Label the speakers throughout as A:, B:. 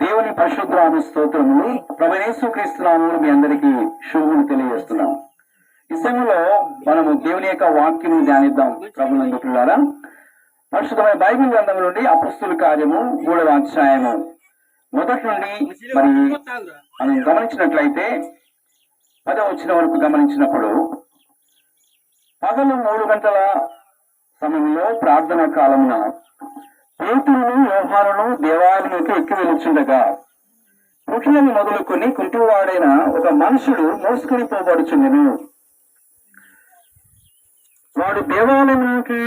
A: దేవుని పరిశుద్ధాను స్తోత్రములు ప్రవణేశ్వ క్రీస్తునామములు మీ అందరికీ శుభములు తెలియజేస్తున్నాం. ఈ సమయంలో మనము దేవుని యొక్క వాక్యము ధ్యానిద్దాం ప్రభునందు పిల్లారా పరిశుద్ధమైన బైబిల్ గ్రంథం నుండి అపుస్తుల కార్యము మూడవ అధ్యాయము. మొదటి నుండి మరి మనం గమనించినట్లయితే పదవ వచ్చిన వరకు గమనించినప్పుడు పగలు మూడు గంటల సమయంలో ప్రార్థన కాలమున పేతులను వ్యవహారను దేవాలయంలోకి ఎక్కి వెళ్ళుచుండగా పుట్టినని మొదలుకొని కుంటివాడైన ఒక మనుషుడు మోసుకొని పోబడుచుండెను. వాడు దేవాలయంలోకి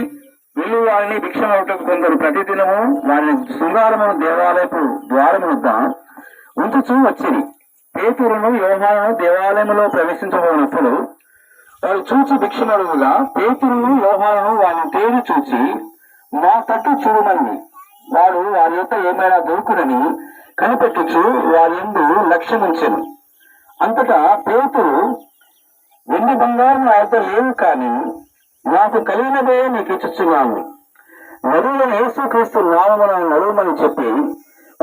A: వెళ్ళి వారిని భిక్షమవుటకు కొందరు ప్రతిదినము వారిని శృంగారమును దేవాలయపు ద్వారం వద్ద ఉంచుచూ వచ్చింది పేతురును యోహాను దేవాలయంలో ప్రవేశించబోనప్పుడు వారు చూచి భిక్షమడుగుగా పేతురును యోహాను వారిని తేరి చూచి మా తట్టు చూడమని. వాడు వారి యొక్క ఏమైనా దొరుకునని కనిపెట్టుచు వారి ఎందు లక్ష్యముంచెను. అంతటా పేతురు వెండి బంగారం నా యొక్క లేవు కానీ నాకు కలిగినదే నీకు ఇచ్చుచున్నాను. నదులను యేసుక్రీస్తు నామమున నడుమని చెప్పి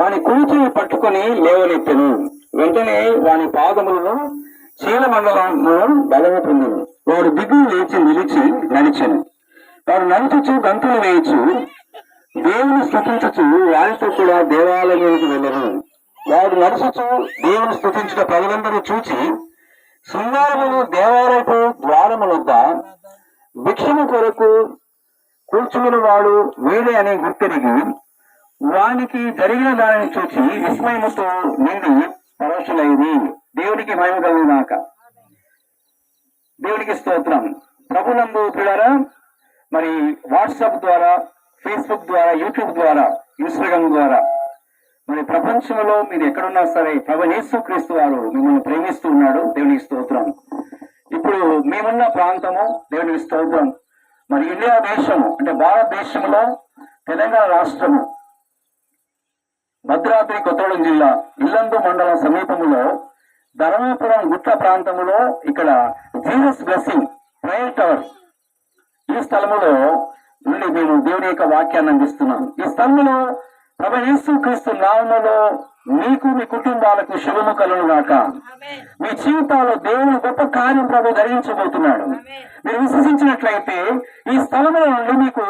A: వాని కుడిచి పట్టుకొని లేవనెత్తెను. వెంటనే వాని పాదములను చీల మండలంలో బలము పొందిను. వాడు దిగు లేచి నిలిచి నడిచెను. వారు నడుచుచు గంతులు వేయచ్చు దేవుని స్థుతించుచు వారితో కూడా దేవాలయానికి వెళ్ళను. వారు నడుచుచు దేవుని స్థుతించిన ప్రజలందరూ చూచి శృంగారములు దేవాలయపు ద్వారములొద్ద భిక్షము కొరకు కూర్చుని వాడు వీడే అని గుర్తెరిగి వానికి జరిగిన దానిని చూచి విస్మయముతో నిండి పరోషులైంది దేవునికి మహిమ కలుగునాక దేవునికి స్తోత్రం. ప్రభునందు పిల్లరా మరి వాట్సాప్ ద్వారా ఫేస్బుక్ ద్వారా యూట్యూబ్ ద్వారా ఇన్స్టాగ్రామ్ ద్వారా. మరి ప్రపంచంలో మీరు ఎక్కడున్నా సరే ప్రభు క్రీస్తు వారు మిమ్మల్ని ప్రేమిస్తూ ఉన్నాడు. దేవునికి స్తోత్రం. ఇప్పుడు మేమున్న ప్రాంతము దేవునికి స్తోత్రం. మరి ఇండియా దేశము అంటే భారతదేశంలో తెలంగాణ రాష్ట్రము భద్రాద్రి కొత్తగూడెం జిల్లా ఇల్లందు మండలం సమీపంలో ధర్మాపురం గుట్ట ప్రాంతంలో ఇక్కడ జీసస్ బ్లెస్సింగ్ ప్రేయర్ టవర్ ఈ స్థలములో నుండి మేము దేవుని యొక్క వాక్యాన్ని అందిస్తున్నాం ఈ స్థలములో ప్రభు యేసు క్రీస్తు నామములో మీకు మీ కుటుంబాలకు శుభము కలుగు గాక మీ జీవితాల్లో దేవుని గొప్ప కార్యం ప్రభు ధరించబోతున్నాడు. మీరు విశ్వసించినట్లయితే ఈ స్థలముల నుండి మీకు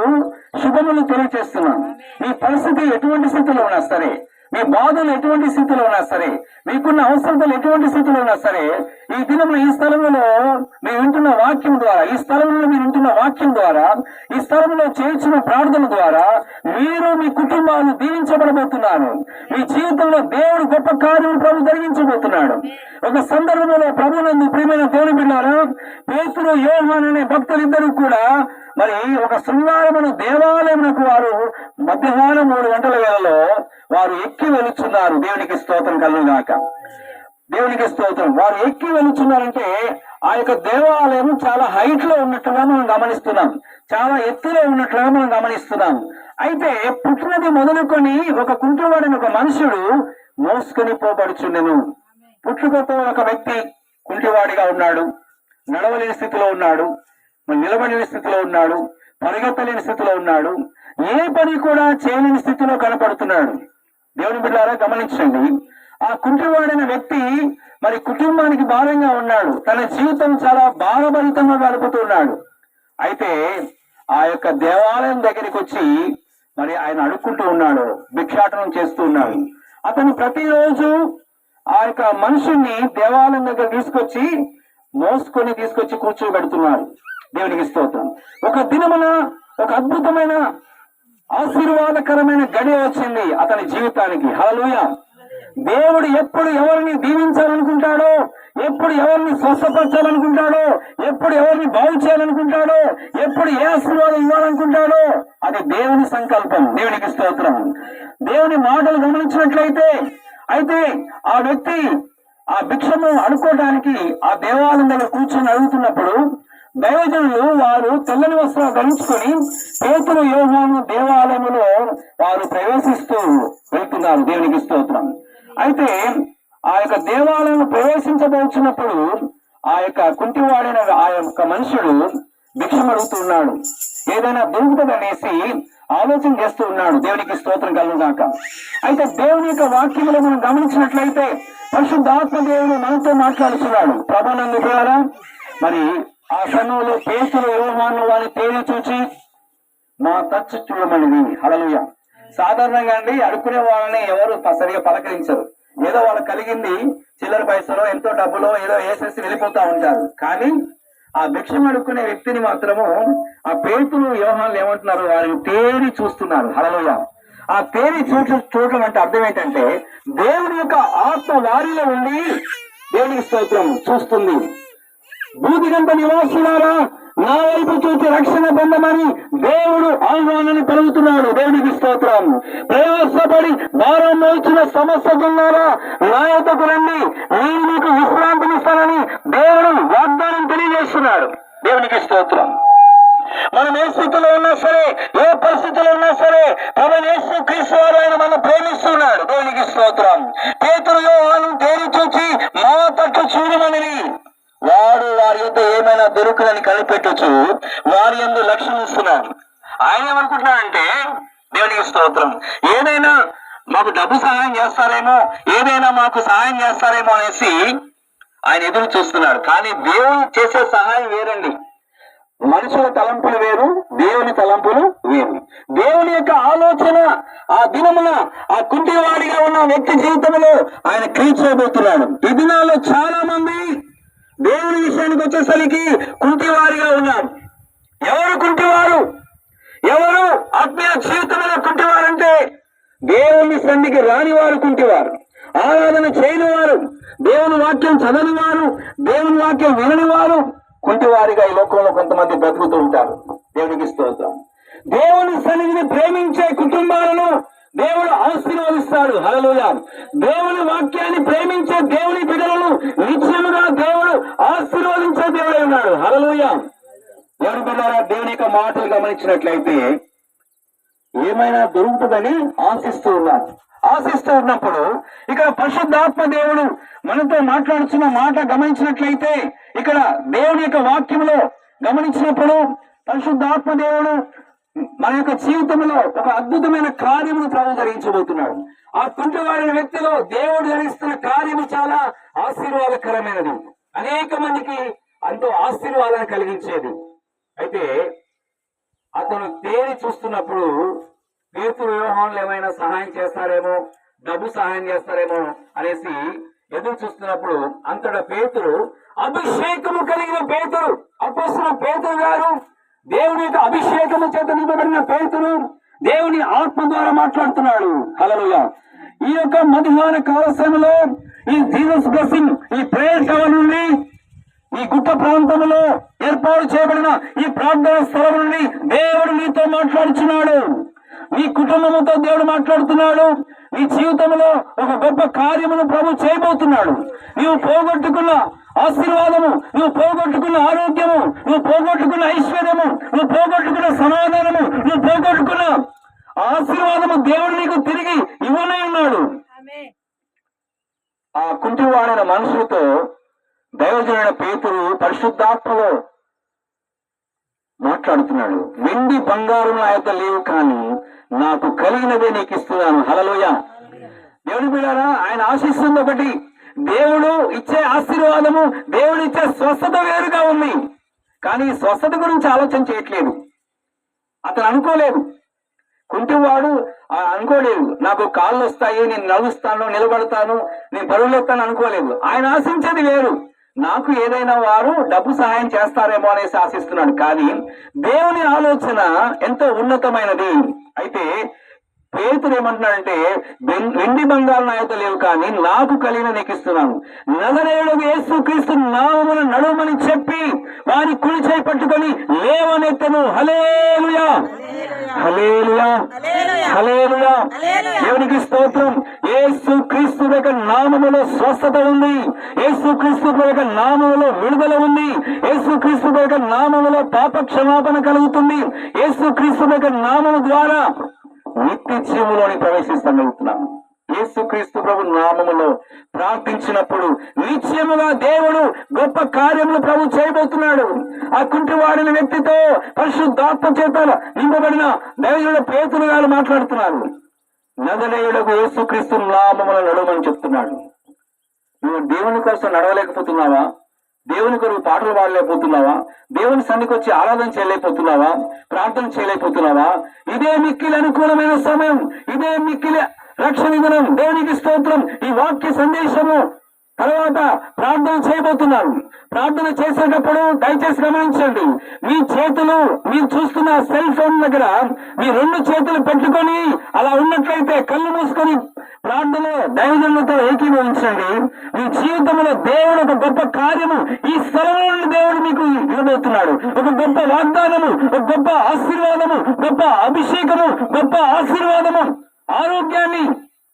A: శుభములు తెలియజేస్తున్నాం మీ పరిస్థితి ఎటువంటి స్థితిలో ఉన్నా సరే మీ బాధలు ఎటువంటి స్థితిలో ఉన్నా సరే మీకున్న అవసరతలు ఎటువంటి స్థితిలో ఉన్నా సరే ఈ దినంలో ఈ స్థలంలో మీరు వింటున్న వాక్యం ద్వారా ఈ స్థలంలో మీరు వింటున్న వాక్యం ద్వారా ఈ స్థలంలో చేర్చిన ప్రార్థన ద్వారా మీరు మీ కుటుంబాలు దీవించబడబోతున్నారు మీ జీవితంలో దేవుడు గొప్ప కార్యం ప్రభు జరిగించబోతున్నాడు. ఒక సందర్భంలో ప్రభునందు ప్రియమైన దేవుని బిడ్డారు పేతులు యోహాన్ అనే భక్తులిద్దరూ కూడా మరి ఒక శృంగారమైన దేవాలయమునకు వారు మధ్యాహ్నం మూడు గంటల వేళలో వారు ఎక్కి వెలుచున్నారు దేవునికి స్తోత్రం కలుగుగాక. దేవునికి స్తోత్రం. వారు ఎక్కి వెలుచున్నారంటే ఆ యొక్క దేవాలయం చాలా హైట్లో ఉన్నట్లుగా మనం గమనిస్తున్నాం. చాలా ఎత్తులో ఉన్నట్లుగా మనం గమనిస్తున్నాం. అయితే పుట్టినది మొదలుకొని ఒక కుంటువాడిని ఒక మనుషుడు మోసుకొని పోబడుచుండెను. పుట్టుకతో ఒక వ్యక్తి కుంటివాడిగా ఉన్నాడు. నడవలేని స్థితిలో ఉన్నాడు. నిలబడిన స్థితిలో ఉన్నాడు. పరిగెత్తలేని స్థితిలో ఉన్నాడు. ఏ పని కూడా చేయలేని స్థితిలో కనపడుతున్నాడు. దేవుని బిడ్డారా గమనించండి. ఆ కుంటివాడైన వ్యక్తి మరి కుటుంబానికి భారంగా ఉన్నాడు. తన జీవితం చాలా భారభరితంగా గడుపుతున్నాడు అయితే ఆ యొక్క దేవాలయం దగ్గరికి వచ్చి మరి ఆయన అడుక్కుంటూ ఉన్నాడు భిక్షాటనం చేస్తూ ఉన్నాడు. అతను ప్రతిరోజు ఆ యొక్క మనుషుల్ని దేవాలయం దగ్గర తీసుకొచ్చి మోసుకొని తీసుకొచ్చి కూర్చోబెడుతున్నాడు దేవునికి స్తోత్రం. ఒక దినమున ఒక అద్భుతమైన ఆశీర్వాదకరమైన గడియ వచ్చింది అతని జీవితానికి. హలోయ దేవుడు ఎప్పుడు ఎవరిని దీవించాలనుకుంటాడో ఎప్పుడు ఎవరిని స్వస్థపరచాలనుకుంటాడో ఎప్పుడు ఎవరిని బాగు చేయాలనుకుంటాడో ఎప్పుడు ఏ ఆశీర్వాదం ఇవ్వాలనుకుంటాడో అది దేవుని సంకల్పం దేవునికి స్తోత్రం. దేవుని మాటలు గమనించినట్లయితే అయితే ఆ వ్యక్తి ఆ భిక్షము అనుకోవడానికి ఆ దేవాలయంలో కూర్చొని అడుగుతున్నప్పుడు దైవజనులు వారు తెల్లని వస్త్రాలు ధరించుకొని పేతులు యోహాను దేవాలయములో వారు ప్రవేశిస్తూ వెళ్తున్నారు దేవునికి స్తోత్రం. అయితే ఆ యొక్క దేవాలయం ప్రవేశించబోచున్నప్పుడు ఆ యొక్క కుంటివాడైన ఆ యొక్క మనుషుడు భిక్షం అడుగుతున్నాడు ఏదైనా దొరుకుతుందనేసి ఆలోచన చేస్తూ ఉన్నాడు. దేవునికి స్తోత్రం కలుగుగాక. అయితే దేవుని యొక్క వాక్యములు మనం గమనించినట్లయితే పరిశుద్ధాత్మ దేవుడు మనతో మాట్లాడుతున్నాడు. ప్రభానందు ద్వారా మరి ఆ సమయంలో పేతులు యోహాను వారిని పేరు చూచి మా టచ్ చూడమనిది హలలుయ సాధారణంగా అండి అడుక్కునే వాళ్ళని ఎవరు సరిగా పలకరించరు. ఏదో వాళ్ళు కలిగింది చిల్లర పైసలో ఎంతో డబ్బులో ఏదో వేసేసి వెళ్ళిపోతా ఉంటారు. కానీ ఆ భిక్షం అడుక్కునే వ్యక్తిని మాత్రము ఆ పేతులు వ్యవహారాలు ఏమంటున్నారు? వారిని తేరి చూస్తున్నారు. హలలుయ ఆ తేరి చూడ చూడటం అంటే అర్థం ఏంటంటే దేవుని యొక్క ఆత్మ వారిలో ఉండి దేవునికి స్తోత్రం చూస్తుంది. భూదిగంత నివాసులారా నా వైపు చూసి రక్షణ పొందమని దేవుడు ఆహ్వానాన్ని పలుకుతున్నాడు దేవునికి స్తోత్రం. ప్రయాసపడి భారం మోచిన సమస్యకున్నారా నా యొద్దకు రండి. నేను మీకు విశ్రాంతినిస్తానని దేవుడు వాగ్దానం తెలియజేస్తున్నాడు. దేవునికి స్తోత్రం. మనం ఏ స్థితిలో ఉన్నా సరే ఏ పరిస్థితిలో ఉన్నా సరే ప్రభు యేసు క్రీస్తు వారు ఆయన మనం ప్రేమిస్తున్నాడు. దేవునికి స్తోత్రం. పేతులు యోహాను తేరి చూచి మా తట్టు చూడమని అడిగితే ఏమైనా దొరుకుదని కనిపెట్టచ్చు వారి ఎందు లక్ష్యం ఇస్తున్నాడు. ఆయన ఏమనుకుంటున్నాడంటే దేవునికి స్తోత్రం. ఏదైనా మాకు డబ్బు సహాయం చేస్తారేమో ఏదైనా మాకు సహాయం చేస్తారేమో అనేసి ఆయన ఎదురు చూస్తున్నాడు. కానీ దేవుడు చేసే సహాయం వేరండి. మనుషుల తలంపులు వేరు దేవుని తలంపులు వేరు. దేవుని యొక్క ఆలోచన ఆ దినమున ఆ కుంటివాడిగా ఉన్న వ్యక్తి జీవితంలో ఆయన క్రియ ఈ దినాల్లో చాలా మంది దేవుని విషయానికి వచ్చేసరికి కుంటివారిగా ఉన్నారు ఎవరు కుంటివారు? ఎవరు? ఆత్మీయ జీవితంలో కుంటివారంటే దేవుని సన్నిధికి రాని వారు కుంటివారు. ఆరాధన చేయని వారు దేవుని వాక్యం చదని వారు దేవుని వాక్యం వినని వారు కుంటివారిగా ఈ లోకంలో కొంతమంది బ్రతుకుతూ ఉంటారు. దేవునికి స్తోత్రం. దేవుని సన్నిధిని ప్రేమించే కుటుంబాలను దేవుడు ఆశీర్వదిస్తాడు హలలుయ దేవుని వాక్యాన్ని ప్రేమించే దేవుని బిడ్డలను నిత్యముగా దేవుడు ఆశీర్వదించే దేవుడై ఉన్నాడు. హలలుయ ఎవరి బిడ్డారా? దేవుని యొక్క మాటలు గమనించినట్లయితే ఏమైనా దొరుకుతుందని ఆశిస్తూ ఉన్నారు. ఆశిస్తూ ఉన్నప్పుడు ఇక్కడ పరిశుద్ధాత్మ దేవుడు మనతో మాట్లాడుతున్న మాట గమనించినట్లయితే ఇక్కడ దేవుని యొక్క వాక్యములో గమనించినప్పుడు పరిశుద్ధాత్మ దేవుడు మన యొక్క జీవితంలో ఒక అద్భుతమైన కార్యమును ప్రభు జరిగించబోతున్నాడు. ఆ కుంటవాడిన వ్యక్తిలో దేవుడు జరిగిస్తున్న కార్యము చాలా ఆశీర్వాదకరమైనది. అనేక మందికి అంతో ఆశీర్వాదాన్ని కలిగించేది. అయితే అతను తేరి చూస్తున్నప్పుడు పేతురు వివాహంలో ఏమైనా సహాయం చేస్తారేమో డబ్బు సహాయం చేస్తారేమో అనేసి ఎదురు చూస్తున్నప్పుడు అంతటా పేతురు అభిషేకము కలిగిన పేతురు అపోసిన పేతురు గారు దేవుని యొక్క అభిషేకము చేత నింపబడిన పేతులు దేవుని ఆత్మ ద్వారా మాట్లాడుతున్నాడు. హలలుయ ఈ యొక్క మధ్యాహ్న కాల సమయంలో ఈ జీసస్ బ్లెస్సింగ్ ఈ ప్రేయర్ టవర్ నుండి ఈ గుట్ట ప్రాంతంలో ఏర్పాటు చేయబడిన ఈ ప్రార్థన స్థలం నుండి దేవుడు నీతో మాట్లాడుచున్నాడు. నీ కుటుంబంతో దేవుడు మాట్లాడుతున్నాడు. నీ జీవితంలో ఒక గొప్ప కార్యమును ప్రభు చేయబోతున్నాడు. నీవు పోగొట్టుకున్న ఆశీర్వాదము నువ్వు పోగొట్టుకున్న ఆరోగ్యము నువ్వు పోగొట్టుకున్న ఐశ్వర్యము నువ్వు పోగొట్టుకున్న సమాధానము నువ్వు పోగొట్టుకున్న ఆశీర్వాదము దేవుడు నీకు తిరిగి ఇవ్వనే ఉన్నాడు. ఆ కుంటివాడైన మనుషులతో దైవజనుడైన పేతురు పరిశుద్ధాత్మలో మాట్లాడుతున్నాడు. వెండి బంగారం నా యొక్క లేవు కానీ నాకు కలిగినదే నీకు ఇస్తున్నాను. హలలోయ దేవుని బిడారా ఆయన ఆశిస్తుంది ఒకటి దేవుడు ఇచ్చే ఆశీర్వాదము దేవుడు ఇచ్చే స్వస్థత వేరుగా ఉంది. కానీ స్వస్థత గురించి ఆలోచన చేయట్లేదు. అతను అనుకోలేదు. కుంటివాడు ఆ, అనుకోలేదు. నాకు కాళ్ళు వస్తాయి నేను నడుస్తాను నిలబడతాను నేను పరుగులెత్తాను అనుకోలేదు. ఆయన ఆశించేది వేరు. నాకు ఏదైనా వారు డబ్బు సహాయం చేస్తారేమో అనేసి ఆశిస్తున్నాడు. కానీ దేవుని ఆలోచన ఎంతో ఉన్నతమైనది. అయితే పేతురు ఏమంటున్నాడంటే వెండి బంగారు నాయత లేవు కానీ నాకు కలిగిన నీకు ఇస్తున్నాను. నగరేడు యేసు క్రీస్తు నామమున నడుమని చెప్పి వారి కుడి చేయి పట్టుకొని లేవనెత్తను. హలేలుయా హలేలుయా హలేలుయా దేవునికి స్తోత్రం. ఏసు క్రీస్తు యొక్క నామములో స్వస్థత ఉంది. ఏసు క్రీస్తు యొక్క నామములో విడుదల ఉంది. ఏసు క్రీస్తు యొక్క నామములో పాప క్షమాపణ కలుగుతుంది. ఏసు క్రీస్తు యొక్క నామము ద్వారా నిత్య ప్రవేశిస్తాను అడుగుతున్నాను యేసు యేసుక్రీస్తు ప్రభు నామములో ప్రార్థించినప్పుడు నిత్యముగా దేవుడు గొప్ప కార్యములు ప్రభు చేయబోతున్నాడు. ఆ కుంటివాడిన వ్యక్తితో పరిశుద్ధాత్మ చేత నింపబడిన దైవుల పేతులు గారు మాట్లాడుతున్నారు. నదనయుడకు యేసుక్రీస్తు నామముల నడవమని చెప్తున్నాడు. నువ్వు దేవుని కోసం నడవలేకపోతున్నావా? దేవుని కొరకు పాటలు పాడలేకపోతున్నావా? దేవుని సన్నిధికి వచ్చి ఆరాధన చేయలేకపోతున్నావా? ప్రార్థన చేయలేకపోతున్నావా? ఇదే మిక్కిలి అనుకూలమైన సమయం ఇదే మిక్కిలి రక్షణ దినం దేవునికి స్తోత్రం ఈ వాక్య సందేశము తర్వాత ప్రార్థన చేయబోతున్నారు ప్రార్థన చేసేటప్పుడు దయచేసి గమనించండి. మీ చేతులు మీరు చూస్తున్న సెల్ ఫోన్ దగ్గర మీ రెండు చేతులు పెట్టుకొని అలా ఉన్నట్లయితే కళ్ళు మూసుకొని ప్రార్థనలో దైవజనులతో ఏకీభవించండి మీ జీవితంలో దేవుడు ఒక గొప్ప కార్యము. ఈ స్థలంలో దేవుడు మీకు ఇవ్వబోతున్నాడు ఒక గొప్ప వాగ్దానము ఒక గొప్ప ఆశీర్వాదము గొప్ప అభిషేకము గొప్ప ఆశీర్వాదము ఆరోగ్యాన్ని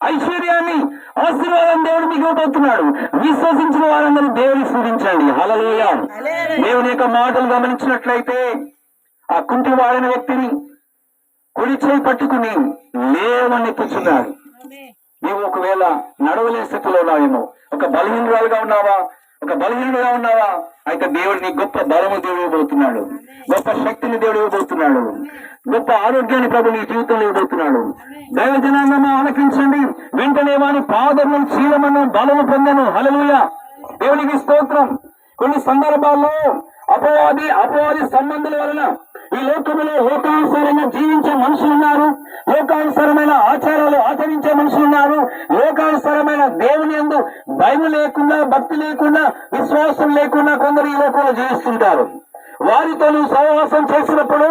A: ఐశ్వర్యాన్ని ఆశీర్వాదం దేవుడు మీకు ఇవ్వబోతున్నాడు. విశ్వసించిన వారందరూ దేవుని స్థుతించండి. హలలోయ దేవుని యొక్క మాటలు గమనించినట్లయితే ఆ కుంటి వాడిన వ్యక్తిని కుడి చేయి పట్టుకుని లేవని ఎత్తుచున్నాడు నీవు ఒకవేళ నడవలేని స్థితిలో ఉన్నావేమో ఒక బలహీనురాలుగా ఉన్నావా? ఒక బలహీనుడుగా ఉన్నావా? అయితే దేవుడు నీ గొప్ప బలము దేవుడు ఇవ్వబోతున్నాడు. గొప్ప శక్తిని దేవుడు ఇవ్వబోతున్నాడు. గొప్ప ఆరోగ్యాన్ని ప్రభు నీ జీవితంలో ఇవ్వబోతున్నాడు. దైవ జనాంగమా ఆలకించండి. వెంటనే వాని పాదములు చీలమను బలము పొందను. హలలుయ దేవునికి స్తోత్రం. కొన్ని సందర్భాల్లో అపవాది అపవాది సంబంధుల వలన ఈ లోకములో లోకానుసారంగా జీవించే మనుషులు ఉన్నారు లోకానుసారమైన ఆచారాలు ఆచరించే మనుషులు ఉన్నారు లోకానుసారమైన దేవుని ఎందు భయం లేకుండా భక్తి లేకుండా విశ్వాసం లేకుండా కొందరు ఈ లోకంలో జీవిస్తుంటారు. వారితో నువ్వు సహవాసం చేసినప్పుడు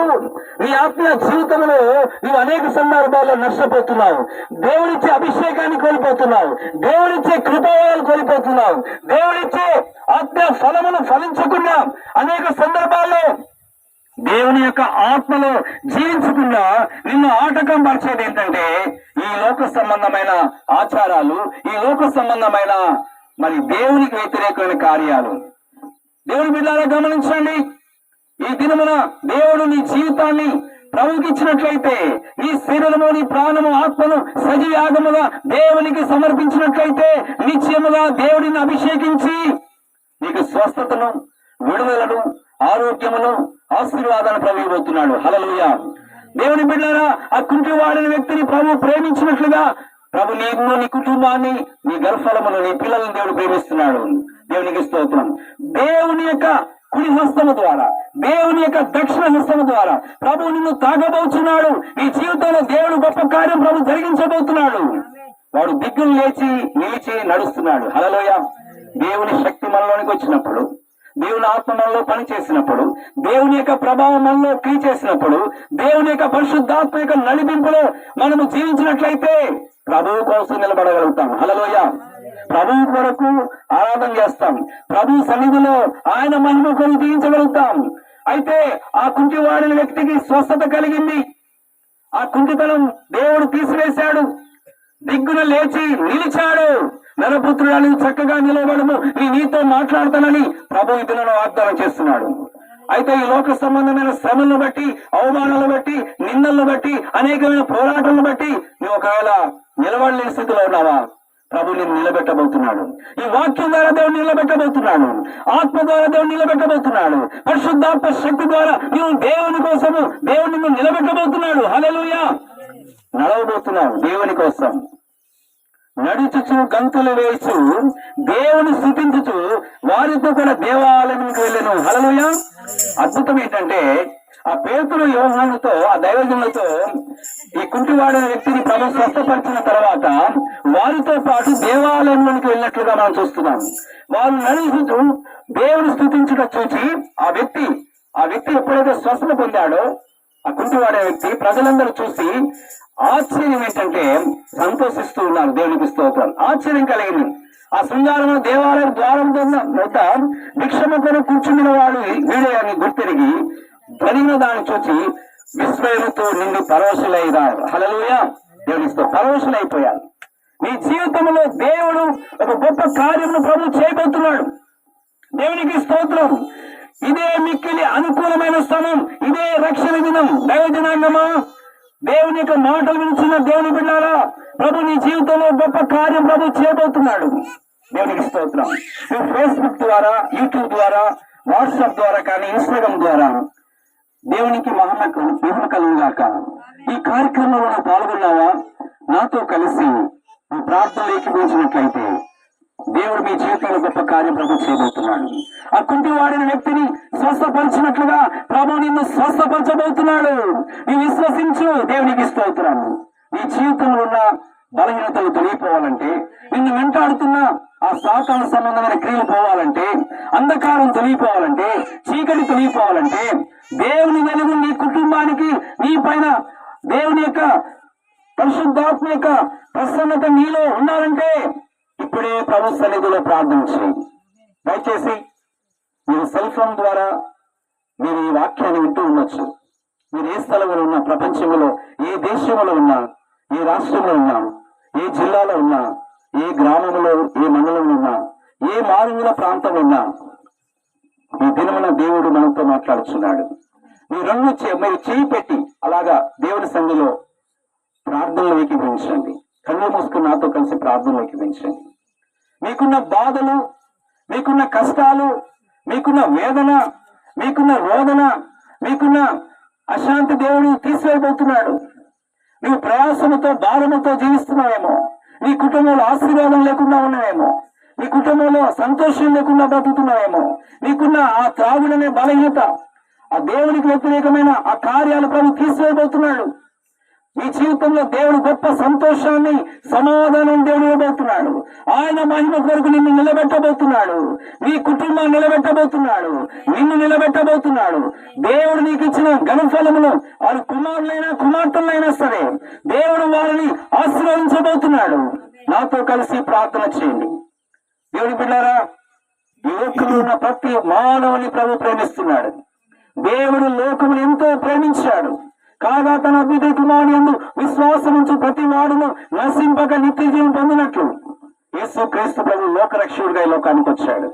A: నీ ఆత్మీయ జీవితంలో నువ్వు అనేక సందర్భాల్లో నష్టపోతున్నావు. దేవుడిచ్చే అభిషేకాన్ని కోల్పోతున్నావు. దేవుడిచ్చే కృపాలు కోల్పోతున్నావు. దేవుడిచ్చే ఆత్మీయ ఫలమును ఫలించకుండా అనేక సందర్భాల్లో దేవుని యొక్క ఆత్మలో జీవించకుండా నిన్ను ఆటకం పరిచేది ఏంటంటే ఈ లోక సంబంధమైన ఆచారాలు ఈ లోక సంబంధమైన మరి దేవునికి వ్యతిరేకమైన కార్యాలు. దేవుని బిడ్డారా గమనించండి. ఈ దినమున దేవుడు నీ జీవితాన్ని ప్రముఖించినట్లయితే నీ శరీరము నీ ప్రాణము ఆత్మను సజీయాగముగా దేవునికి సమర్పించినట్లయితే నిశ్చయముగా దేవుడిని అభిషేకించి నీకు స్వస్థతను విడుదలను ఆరోగ్యమును ఆశీర్వాదాలు ప్రవేశపోతున్నాడు హలలుయ దేవుని బిడ్డారా ఆ కుంటివాడిన వ్యక్తిని ప్రభు ప్రేమించినట్లుగా ప్రభు నీకు నీ కుటుంబాన్ని నీ గర్భఫలమును నీ పిల్లలను దేవుడు ప్రేమిస్తున్నాడు. దేవునికి స్తోత్రం. దేవుని యొక్క కుడి హస్తము ద్వారా దేవుని యొక్క దక్షిణ హస్తము ద్వారా ప్రభు నిన్ను తాగబోతున్నాడు నీ జీవితంలో దేవుడు గొప్ప కార్యం ప్రభు జరిగించబోతున్నాడు. వాడు దిగ్గులు లేచి నిలిచి నడుస్తున్నాడు. హలలోయ దేవుని శక్తి మనలోనికి వచ్చినప్పుడు దేవుని ఆత్మ పని చేసినప్పుడు దేవుని యొక్క ప్రభావంలో మనలో క్రియ చేసినప్పుడు దేవుని యొక్క పరిశుద్ధాత్మ యొక్క నడిపింపులో మనము జీవించినట్లయితే ప్రభువు కోసం నిలబడగలుగుతాం. హలలోయ ప్రభువు కొరకు ఆరాధన చేస్తాం. ప్రభు సన్నిధిలో ఆయన మహిమ కొరకు జీవించగలుగుతాం. అయితే ఆ కుంటివాడిన వ్యక్తికి స్వస్థత కలిగింది. ఆ కుంటితనం దేవుడు తీసివేశాడు. దిగ్గున లేచి నిలిచాడు. నరపుత్రుడాన్ని చక్కగా నిలబడము. నీ నీతో మాట్లాడతానని ప్రభు ఇతరులను వాగ్దానం చేస్తున్నాడు. అయితే ఈ లోక సంబంధమైన శ్రమలను బట్టి అవమానాలను బట్టి నిందలను బట్టి అనేకమైన పోరాటాలను బట్టి నువ్వు ఒకవేళ నిలబడలేని స్థితిలో ఉన్నావా? ప్రభు నేను నిలబెట్టబోతున్నాడు. ఈ వాక్యం ద్వారా దేవుడు నిలబెట్టబోతున్నాడు. ఆత్మ ద్వారా దేవుడు నిలబెట్టబోతున్నాడు. పరిశుద్ధాత్మ శక్తి ద్వారా నువ్వు దేవుని కోసము దేవుని నిలబెట్టబోతున్నాడు. హలో నడవబోతున్నావు దేవుని కోసం. నడుచుచు గంతులు వేచు దేవుని స్థుతించుచు వారితో కూడా దేవాలయంకి వెళ్ళను. హలలుయ అద్భుతం ఏంటంటే ఆ పేతులు యోహానుతో ఆ దైవజనులతో ఈ కుంటివాడిన వ్యక్తిని ప్రభు స్వస్థపరిచిన తర్వాత వారితో పాటు దేవాలయంలోనికి వెళ్ళినట్లుగా మనం చూస్తున్నాం. వారు నడుచుచు దేవుని స్థుతించుట చూచి ఆ వ్యక్తి ఆ వ్యక్తి ఎప్పుడైతే స్వస్థత పొందాడో ఆ కుంటివాడే వ్యక్తి ప్రజలందరూ చూసి ఆశ్చర్యం ఏంటంటే సంతోషిస్తూ ఉన్నారు దేవునికి స్తోత్రం. ఆశ్చర్యం కలిగింది. ఆ శృంగారమైన దేవాలయం ద్వారం వద్ద భిక్షముకొని కూర్చుండిన వాడు వీడని గుర్తిరిగి జరిగిన దాన్ని చూసి విస్మయంతో నిన్ను పరవశులైనారు హలలుయ దేవునిస్తూ పరవశులైపోయారు. నీ జీవితంలో దేవుడు ఒక గొప్ప కార్యమును ప్రభు చేయబోతున్నాడు. దేవునికి స్తోత్రం. ఇదే మిక్కిలి అనుకూలమైన స్థలం ఇదే రక్షణ దినం. దైవజనాంగమా దేవుని యొక్క మాటలు వినిచిన దేవుని బిడ్డారా ప్రభు నీ జీవితంలో గొప్ప కార్యం ప్రభు చేయబోతున్నాడు. దేవునికి స్తోత్రం. నువ్వు ఫేస్బుక్ ద్వారా యూట్యూబ్ ద్వారా వాట్సాప్ ద్వారా కానీ ఇన్స్టాగ్రామ్ ద్వారా దేవునికి మహిమ మహిమ కలుగుగాక. ఈ కార్యక్రమంలో పాల్గొన్నావా? నాతో కలిసి నువ్వు ప్రార్థన లేకపోయినట్లయితే దేవుడు మీ జీవితంలో గొప్ప కార్యం ప్రభు చేయబోతున్నాడు. ఆ కుంటి వాడిన వ్యక్తిని స్వస్థపరిచినట్లుగా ప్రభు నిన్ను స్వస్థపరచబోతున్నాడు. నీ విశ్వసించు. దేవునికి స్తోత్రాలు నీ జీవితంలో ఉన్న బలహీనతలు తొలగిపోవాలంటే నిన్ను వెంటాడుతున్న ఆ సాతాన సంబంధమైన క్రియలు పోవాలంటే అంధకారం తొలగిపోవాలంటే చీకటి తొలగిపోవాలంటే దేవుని వెలుగు నీ కుటుంబానికి నీ పైన దేవుని యొక్క పరిశుద్ధాత్మ యొక్క ప్రసన్నత నీలో ఉండాలంటే ఇప్పుడే ప్రభు సన్నిధిలో ప్రార్థన చేయి దయచేసి మీరు సెల్ ఫోన్ ద్వారా మీరు ఈ వాక్యాన్ని వింటూ ఉండొచ్చు. మీరు ఏ స్థలంలో ఉన్నా ప్రపంచంలో ఏ దేశంలో ఉన్నా ఏ రాష్ట్రంలో ఉన్నా ఏ జిల్లాలో ఉన్నా ఏ గ్రామంలో ఏ మండలంలో ఉన్నా ఏ మారుమూల ప్రాంతంలో ఉన్నా ఈ దినమున దేవుడు మనతో మాట్లాడుచున్నాడు. మీ రెండు మీరు చేయి పెట్టి అలాగా దేవుని సంధిలో ప్రార్థనలు ఏకీభవించండి. కళ్ళు మూసుకుని నాతో కలిసి ప్రార్థనలోకి పెంచండి మీకున్న బాధలు మీకున్న కష్టాలు మీకున్న వేదన మీకున్న రోదన మీకున్న అశాంతి దేవుడు తీసివేయబోతున్నాడు. నువ్వు ప్రయాసముతో భారముతో జీవిస్తున్నావేమో. నీ కుటుంబంలో ఆశీర్వాదం లేకుండా ఉన్నావేమో. నీ కుటుంబంలో సంతోషం లేకుండా బ్రతుకుతున్నావేమో. నీకున్న ఆ త్రాగుడనే బలహీనత ఆ దేవునికి వ్యతిరేకమైన ఆ కార్యాలు ప్రభు తీసివేయబోతున్నాడు. ఈ జీవితంలో దేవుడు గొప్ప సంతోషాన్ని సమాధానం దేవుడు ఇవ్వబోతున్నాడు. ఆయన మహిమ కొరకు నిన్ను నిలబెట్టబోతున్నాడు. నీ కుటుంబాన్ని నిలబెట్టబోతున్నాడు. నిన్ను నిలబెట్టబోతున్నాడు. దేవుడు నీకు ఇచ్చిన ఘనఫలమును వారి కుమారులైనా కుమార్తెలైనా సరే దేవుడు వారిని ఆశీర్వదించబోతున్నాడు. నాతో కలిసి ప్రార్థన చేయండి. దేవుడి బిడ్డారా యువకులు ఉన్న ప్రతి మానవుని ప్రభు ప్రేమిస్తున్నాడు. దేవుడు లోకమును ఎంతో ప్రేమించాడు. కాగా తన అద్విత కుమారుని విశ్వాసం ప్రతి వాడును నశింపక నిత్య జీవం పొందినట్లు. యేసు క్రీస్తు ప్రభు లోకరక్షకుడిగా ఈ లోకానికి వచ్చాడు.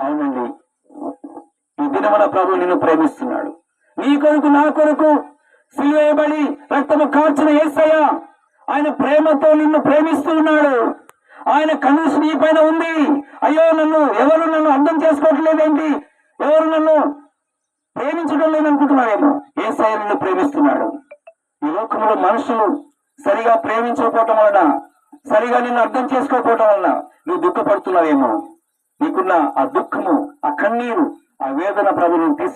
A: అవునండి. ఈ దినమన ప్రభు నిన్ను ప్రేమిస్తున్నాడు. నీ కొరకు నా కొరకు సిలువేయబడి రక్తము కార్చిన ఏసయ్య ఆయన ప్రేమతో నిన్ను ప్రేమిస్తూ ఉన్నాడు. ఆయన కనుసు నీ పైన ఉంది. అయ్యో నన్ను ఎవరు నన్ను అర్థం చేసుకోవట్లేదేంటి? ఎవరు నన్ను ప్రేమించడం లేదనుకుంటున్నాడేమో ఏ నిన్ను ప్రేమిస్తున్నాడు. ఈ లోకంలో మనుషులు సరిగా ప్రేమించకపోవటం వలన సరిగా నిన్ను అర్థం చేసుకోకపోవటం వలన నువ్వు దుఃఖపడుతున్నావేమో. నీకున్న ఆ దుఃఖము ఆ కన్నీరు ఆ వేదన ప్రభుని తీసి